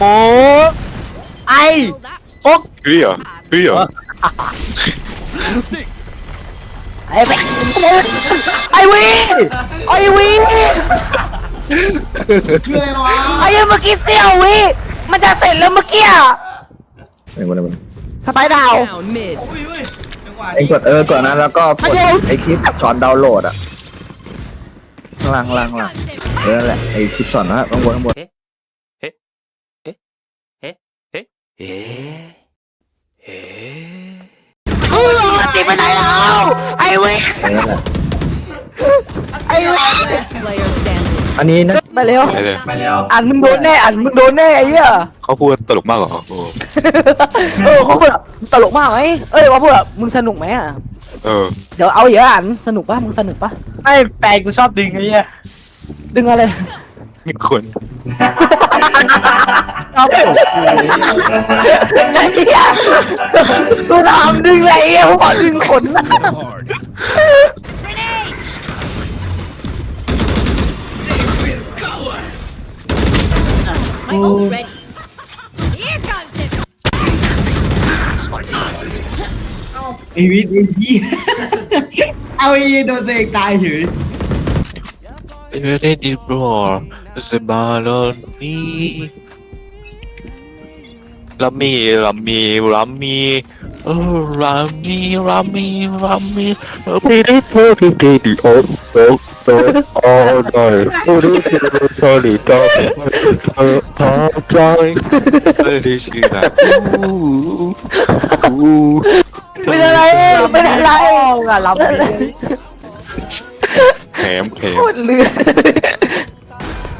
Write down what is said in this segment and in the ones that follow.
โอ้ไอเฮ้ยเหรอเฮ้ยเหรอไอไปไอวีไอวีคืออะไรวะไอเมื่อกี้เสี้ยววิมันจะเสร็จแล้วเมื่อกี้อะไอ้คนนั้นสไปดาว Down mid. อุ้ยอุ้ยจังหวะเองนี้กดเออกดนั้นแล้วก็กดไอ้คลิปสอนดาวน์โหลดอะข้างล่างข้างล่างข้างล่างเออนั่นแหละไอ้คลิปสอนนะข้างบนข้างบน เออติดไปไหนแล้ว ไอวีเออนั่นแหละไอวี Player standing. อันนี้นะไปเร็ว ไปเลยไปแล้วอันมึงโดนแน่ อันมึงโดนแน่ไอ้เหี้ย เขาพูดตลกมากเหรอโอ้เออเขาพูดตลกมากไหมเอ้ยว่าพูดมึงสนุกไหมอะ เออเดี๋ยวเอาเยอะอันสนุกปะมึงสนุกปะไอ้แฟนกูชอบดึงไอ้เหี้ยดึงอะไร มีคน ชอบตบกูไอ้เหี้ยกูทำดึงอะไรอะผมบอดึงขนนะไอวิทย์ไอ้ยี่ เอาไอ้โดนตัวเองตายเฉย Ready for the baloney ลัมมี่ลัมมี่ ลัมมี่เออลัมมี่ลัมมี่ลัมมี่เออพี่ได้เธอที่ดีดีโอ้โอ้โอ้โอ้ได้โอ้ได้เธอเธอดีจ้าเธอพอใจเออที่ชื่อนะอู้อู้เป็นอะไรเป็นอะไรอะรับไม่แถมแถมพูดเลือ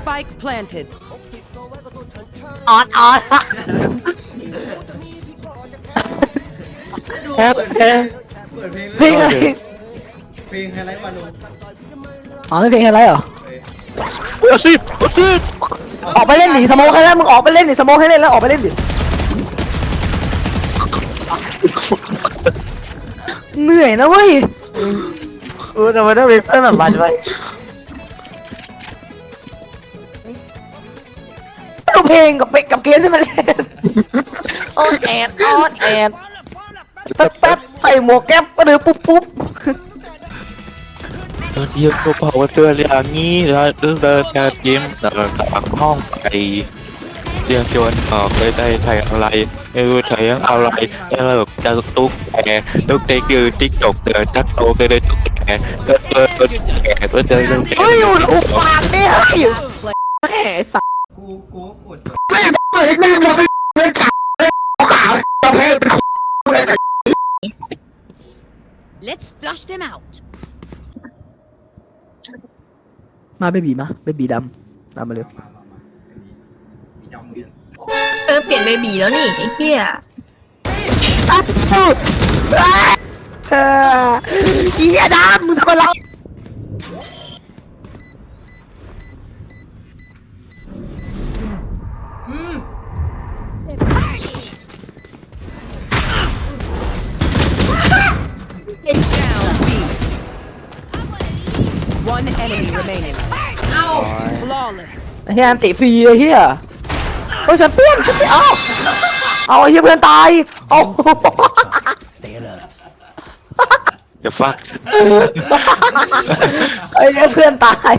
Spike planted. ออดออด แค่เปิดเพลงเปิดเพลงเพลงอะไรเพลงไฮไลท์มาลงอ๋อไม่เพลงอะไรเหรอ เอาสิเอาสิออกไปเล่นหนีสโมกให้แล้วมึงออกไปเล่นหนีสโมกให้เล่นแล้วออกไปเล่นดิเหนื่อยนะเว้ยเออทำไมต้องมีเพื่อนแบบมันไปดูเพลงกับเพลงกับเกมที่มันเล่นออนแอดออนแอด แป๊บแป๊บใส่หมวกแก๊ปก็เดือปุ๊บปุ๊บเดี๋ยวก็บอกว่าเตือนอย่างนี้แล้วเดินการเกมแต่ต่างห้องไปเรียกชวนออกไปได้ไทยอะไรไม่รู้ไทยอะไรแล้วจะตุ๊กแกตุ๊กเด็กยืนติ๊กจกเดือดทักโตไปเลยตุ๊กแกเดินเดินเดินแกเดินเดินเดินแกเฮ้ยอุปากเนี่ยแม่สัสกูกูก็กดแม่เปิดแม่ป็นเป็นขาวขาวประเภทเป็น Let's flush them out. มาเบบีมาเบบีดำดำมาเร็วมีดำเรียนเออเปลี่ยนเบบีแล้วนี่ไอ้เหี้ยเออเฮียดำมึงทำอะไร Down B. One enemy remaining. เอ้า Flawless. เฮียอันติฟรีเลยเฮียโอ้ยฉันเปี้ยนฉันเปี้ยนเอาเอาเฮียเพื่อนตายเอาจะฟักไอ้เฮียเพื่อนตาย